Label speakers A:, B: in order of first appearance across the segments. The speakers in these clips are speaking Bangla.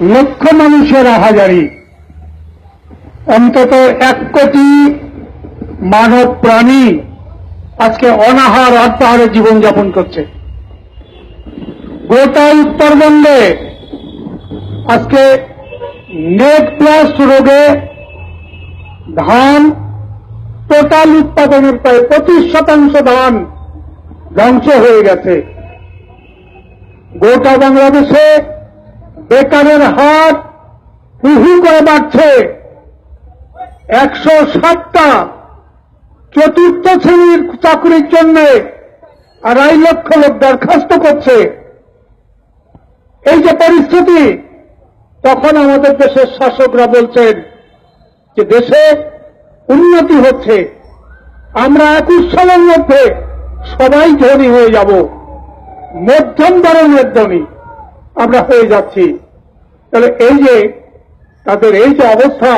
A: লক্ষ মানুষের আহাজারি অন্তত এক কোটি মানব প্রাণী আজকে অনাহার অর্থাহারে জীবনযাপন করছে। গোটা উত্তরবঙ্গে আজকে নেট প্লাস রোগে ধান টোটাল উৎপাদনের প্রায় পঁচিশ শতাংশ ধান ধ্বংস হয়ে গেছে। গোটা বাংলাদেশে বেকারের হার হুহু করে বাড়ছে। একশো ষাটটা চতুর্থ শ্রেণির চাকরির জন্য আড়াই লক্ষ লোক দরখাস্ত করছে। এই যে পরিস্থিতি, তখন আমাদের দেশের শাসকরা বলছেন যে দেশে উন্নতি হচ্ছে। আমরা একুশ সালের মধ্যে সবাই ধনী হয়ে যাব, মধ্যম ধরনের ধনী। আমরা হয়ে যাচ্ছি। তাহলে এই যে তাদের এই যে অবস্থা,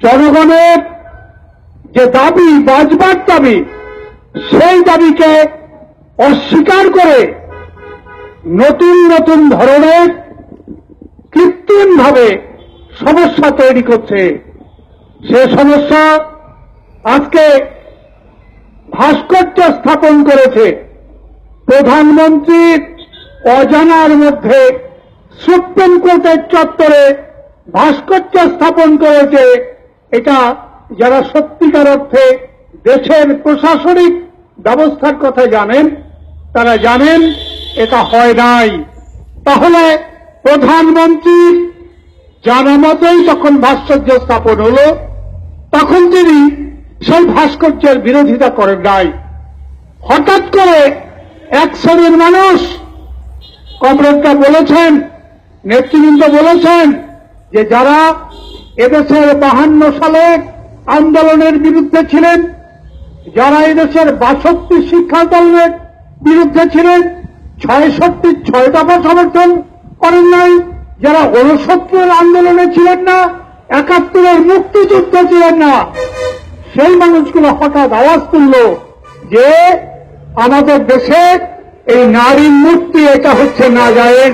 A: জনগণের যে দাবি, বাজবার দাবি, সেই দাবিকে অস্বীকার করে নতুন নতুন ধরনের কৃত্রিমভাবে সমস্যা তৈরি করছে। সে সমস্যা আজকে ভাস্কর্য স্থাপন করেছে প্রধানমন্ত্রীর অজানার মধ্যে সুপ্রিম কোর্টের চত্বরে ভাস্কর্য স্থাপন করেছে এটা যারা সত্যিকার অর্থে দেশের প্রশাসনিক ব্যবস্থার কথা জানেন, তারা জানেন এটা হয় নাই। তাহলে প্রধানমন্ত্রীর জানা মতোই যখন ভাস্কর্য স্থাপন হলো, তখন তিনি সেই ভাস্কর্যের বিরোধিতা করেন নাই। হঠাৎ করে এক শ্রেণির মানুষ কমরেডরা বলেছেন, নেতৃবৃন্দ বলেছেন যে যারা এদেশের বাহান্ন সালে আন্দোলনের বিরুদ্ধে ছিলেন, যারা এদেশের বাষট্টি শিক্ষা আন্দোলনের বিরুদ্ধে ছিলেন, ছয়ষট্টি ছয় দফা সমর্থন করেন নাই, যারা ঊনসত্তরের আন্দোলনে ছিলেন না, একাত্তরের মুক্তিযুদ্ধ ছিলেন না। সেই মানুষগুলো হঠাৎ আওয়াজ তুলল যে আমাদের দেশে এই নারীর মূর্তি এটা হচ্ছে না যায়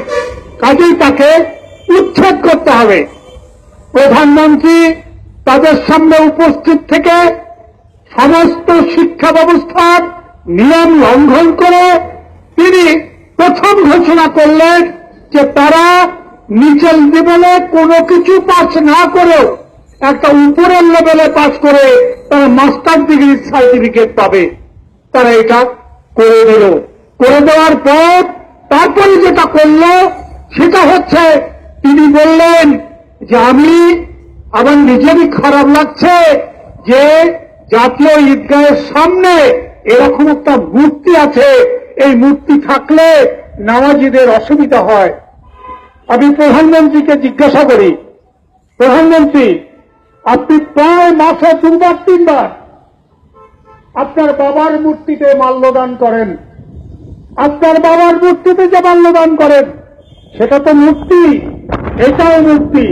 A: কাজেই তাকে উচ্ছেদ করতে হবে। প্রধানমন্ত্রী তাদের সামনে উপস্থিত থেকে সমস্ত শিক্ষা ব্যবস্থার নিয়ম লঙ্ঘন করে তিনি প্রথম ঘোষণা করলেন যে তারা নিচের লেভেলে কোনো কিছু পাস না করেও একটা উপরের লেভেলে পাস করে তারা মাস্টার ডিগ্রির সার্টিফিকেট পাবে। তারা এটা করে দিল। করে দেওয়ার পর তারপরে যেটা করল, সেটা হচ্ছে তিনি বললেন যে আমি আমার নিজেরই খারাপ লাগছে যে জাতীয় ঈদগাহের সামনে এরকম একটা মূর্তি আছে। এই মূর্তি থাকলে নামাজিদের অসুবিধা হয়। আমি প্রধানমন্ত্রীকে জিজ্ঞাসা করি, প্রধানমন্ত্রী, আপনি প্রায় মাসে দুবার, তিনবার আপনার বাবার মূর্তিতে মাল্যদান করেন। আপনার বাবার মূর্তিতে যে মাল্যদান করেন, সেটা তো মূর্তি, এটাও মূর্তি।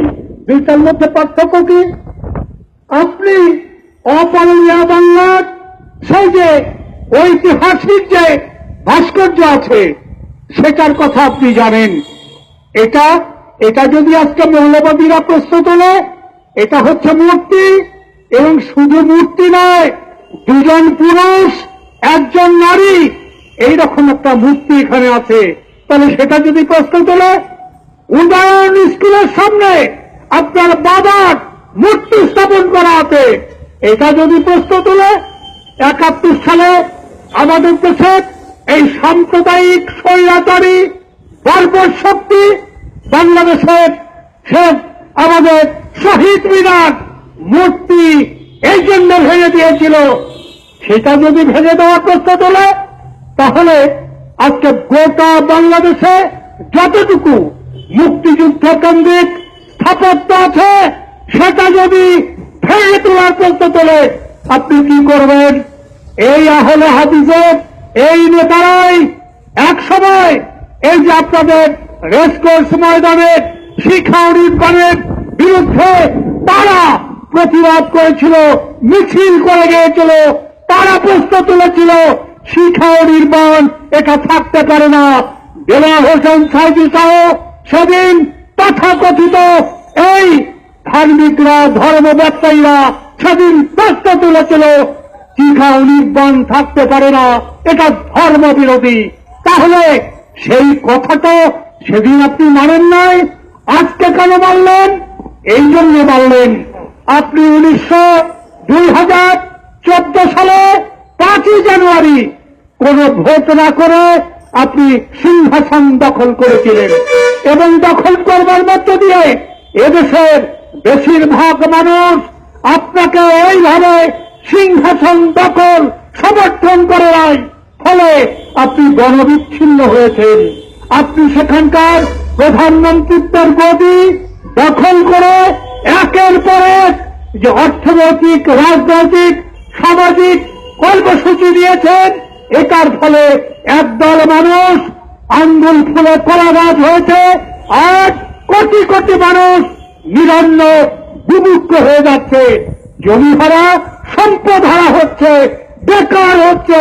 A: দুইটার মধ্যে পার্থক্য কি? আপনি অপারণীয় বাংলার সেই যে ঐতিহাসিক যে ভাস্কর্য আছে, সেটার কথা আপনি জানেন। এটা এটা যদি আজকে মৌলবাদীরা প্রশ্ন তোলে এটা হচ্ছে মূর্তি, এবং শুধু মূর্তি নয়, দুজন পুরুষ, একজন নারী এইরকম একটা মূর্তি এখানে আছে। তাহলে সেটা যদি প্রশ্ন তোলে, উদয়ন স্কুলের সামনে আপনার বাবার মূর্তি স্থাপন করা আছে। এটা যদি প্রশ্ন তোলে, একাত্তর সালে আমাদের দেশে এই সাম্প্রদায়িক স্বৈরাচারী, বর্বর শক্তি বাংলাদেশের সে আমাদের শহীদ মিনার মূর্তি এই জন্য ভেঙে দিয়েছিল। সেটা যদি ভেঙে দেওয়ার প্রশ্ন তোলে তাহলে আজকে গোটা বাংলাদেশে যতটুকু মুক্তিযুদ্ধ কেন্দ্রিক স্থাপত্য আছে, সেটা যদি ভেঙে তোলার প্রশ্ন তোলে, আপনি কি করবেন? এই আহলে হাদিসের এই নেতারাই এক সময় এই যে আপনাদের রেসকোর্স ময়দানের শিক্ষা উন্নয়নের বিরুদ্ধে তারা প্রতিবাদ করেছিল, মিছিল করে গিয়েছিল, তারা প্রশ্ন তুলেছিল ও নির্মাণ এটা থাকতে পারে না। বেলা হোসেন সাইদি সহ সেদিন তথাকথিত এই ধার্মিকরা, ধর্ম ব্যবসায়ীরা সেদিন প্রশ্ন তুলেছিল টিকা নির্বাণ থাকতে পারে না, এটা ধর্ম বিরোধী। তাহলে সেই কথাটা সেদিন আপনি মানেন নাই, আজকে কেন মানলেন? এই জন্য মানলেন। আপনি উনিশশো দুই হাজার চোদ্দ সালে পাঁচই জানুয়ারি কোন ভোট না করে আপনি সিংহাসন দখল করেছিলেন। এবং দখল করবার মধ্য দিয়ে এদেশের বেশিরভাগ মানুষ আপনাকে ওইভাবে সিংহাসন দখল সমর্থন করে নাই। ফলে আপনি গণবিচ্ছিন্ন হয়েছেন। আপনি সেখানকার প্রধানমন্ত্রীত্বের গদি দখল করে একের পর এক যে অর্থনৈতিক, রাজনৈতিক, সামাজিক কর্মসূচি দিয়েছেন এটার ফলে একদল মানুষ আঙ্গুল ফুলে কলাগাছ হয়েছে। আর কোটি কোটি মানুষ নিরন্ন বিমুক্ত হয়ে যাচ্ছে। জমি হারা সম্পদ হারা হচ্ছে, বেকার হচ্ছে।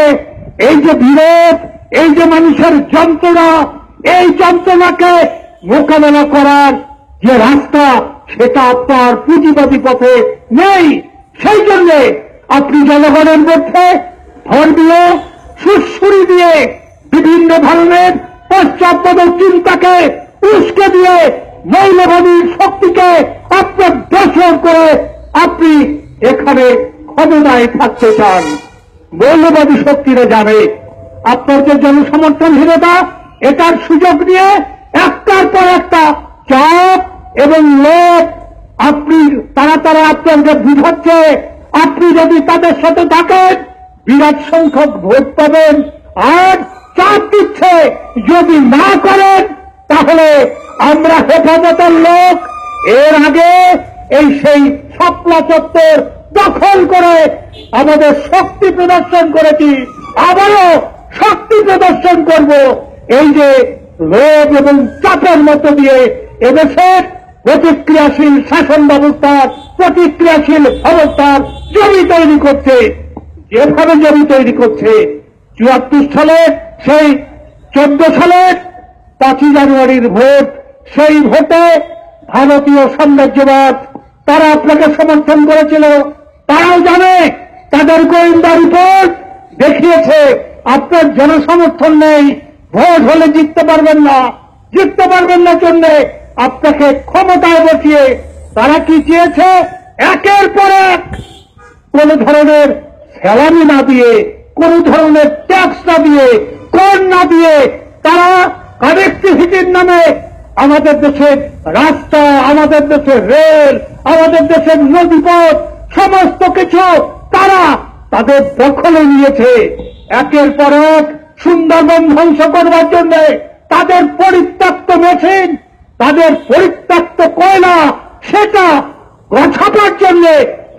A: এই যে বিরোধ, এই যে মানুষের যন্ত্রণা, এই যন্ত্রণাকে মোকাবেলা করার যে রাস্তা, সেটা আপনার পুঁজিবাদী পথে নেই। সেই জন্য আপনি জনগণের মধ্যে ধর্মীয় সুশ্রী দিয়ে বিভিন্ন ধরনের পশ্চাৎপদ চিন্তাকে উস্কে দিয়ে মৌলবাদীর শক্তিকে আপনার করে আপনি এখানে ক্ষমতায় থাকতে চান। মৌলবাদী শক্তিরা জানে আপনার যে জনসমর্থনহীনতা এটার সুযোগ নিয়ে একটার পর একটা চাপ এবং লোক আপনি তারা তারা আপনাকে বুঝাচ্ছে আপনি যদি তাদের সাথে থাকেন বিরাট সংখ্যক ভোট পাবেন। আর চাপ দিচ্ছে যদি না করেন, তাহলে আমরা হেফাজতের লোক। এর আগে এই সেই শাপলা চত্বর দখল করে আমাদের শক্তি প্রদর্শন করেছি, আবারও শক্তি প্রদর্শন করব। এই যে লোভ এবং চাপের মধ্য দিয়ে এদেশের প্রতিক্রিয়াশীল শাসন ব্যবস্থার প্রতিক্রিয়াশীল অবস্থার জমি তৈরি করছে। যেভাবে জমি তৈরি করছে, চুয়াত্তর সালে সেই চোদ্দ সালের পাঁচই জানুয়ারির ভোট, সেই ভোটে ভারতীয় সাম্রাজ্যবাদ তারা আপনাকে সমর্থন করেছিল। তারাও জানে, তাদের গোয়েন্দা রিপোর্ট দেখিয়েছে, আপনার জনসমর্থন নেই, ভোট হলে জিততে পারবেন না। জিততে পারবেন না জন্য আপনাকে ক্ষমতায় বসিয়ে তারা কি চেয়েছে? একের পর এক কোন ধরনের স্যালারি না দিয়ে, কোন ধরনের ট্যাক্স না দিয়ে কর না দিয়ে, তারা কানেক্টিভিটির নামে আমাদের দেশের রাস্তা, আমাদের দেশের রেল, আমাদের দেশের নদীপথ, সমস্ত কিছু তারা তাদের দখলে নিয়েছে। একের পর এক সুন্দরবন ধ্বংস করবার জন্য তাদের পরিত্যক্ত মেশিন, তাদের পরিত্যক্ত কয়লা, সেটা গছাবার জন্য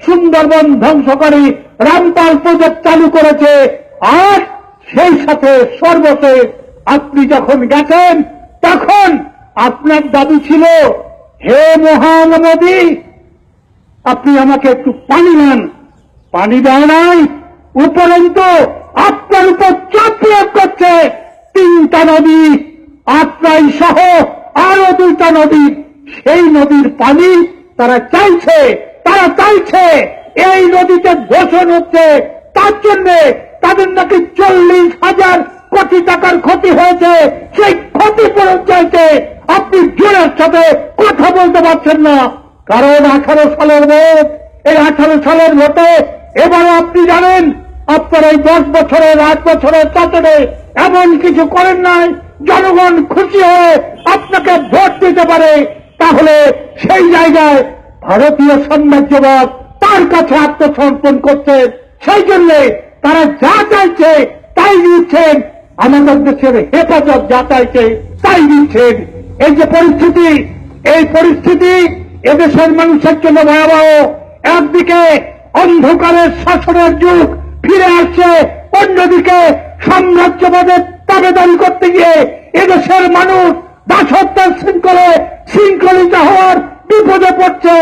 A: সুন্দরবন ধ্বংসকারী রামপাল প্রজেক্ট চালু করেছে। আর সেই সাথে সর্বশেষ আপনি যখন গেছেন, তখন আপনার দাবি ছিল, হে মহান মহানদী আপনি আমাকে একটু পানি দেন। পানি দেয় নাই, উপরন্তু আপনার উপর চাপ প্রয়োগ করছে তিনটা নদী, আত্রাই সহ আরও দুইটা নদী। সেই নদীর পানি তারা চাইছে তারা চাইছে এই নদীতে দূষণ হচ্ছে তার জন্য তাদের নাকি চল্লিশ হাজার কোটি টাকার ক্ষতি হয়েছে। সেই ক্ষতি পূরণ চাইছে আপনি জোরের সাথে কথা বলতে পারছেন না। কারণ আঠারো সালের ভোট, এই আঠারো সালের ভোটে এবার আপনি জানেন, আপনার এই দশ বছরের, আট বছরের চাচরে এমন কিছু করেন নাই, জনগণ খুশি হয়ে আপনাকে ভোট দিতে পারে। তাহলে সেই জায়গায় ভারতীয় সাম্রাজ্যবাদ তার কাছে আত্মসমর্পণ করছে। সেই জন্য তারা যা চাইছে, তাই দিচ্ছেন আমাদের দেশের হেফাজত যা চাইছে, তাই দিচ্ছেন এই যে পরিস্থিতি, এই পরিস্থিতি এদেশের মানুষের জন্য ভয়াবহ। একদিকে অন্ধকারের শাসনের যুগ ফিরে আসছে, অন্যদিকে সাম্রাজ্যবাদের দাবেদারি করতে গিয়ে এদেশের মানুষ দাসত্বের শৃঙ্খলে শৃঙ্খলিত হওয়ার বিপদে পড়ছে।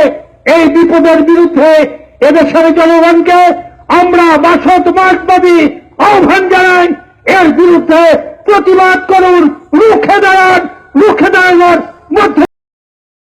A: এই বিপদের বিরুদ্ধে এদেশের জনগণকে আমরা বাসত মার্কবাদী আহ্বান জানাই। এর বিরুদ্ধে প্রতিবাদ করুন, রুখে দাঁড়ান, রুখে দাঁড়ানোর মধ্য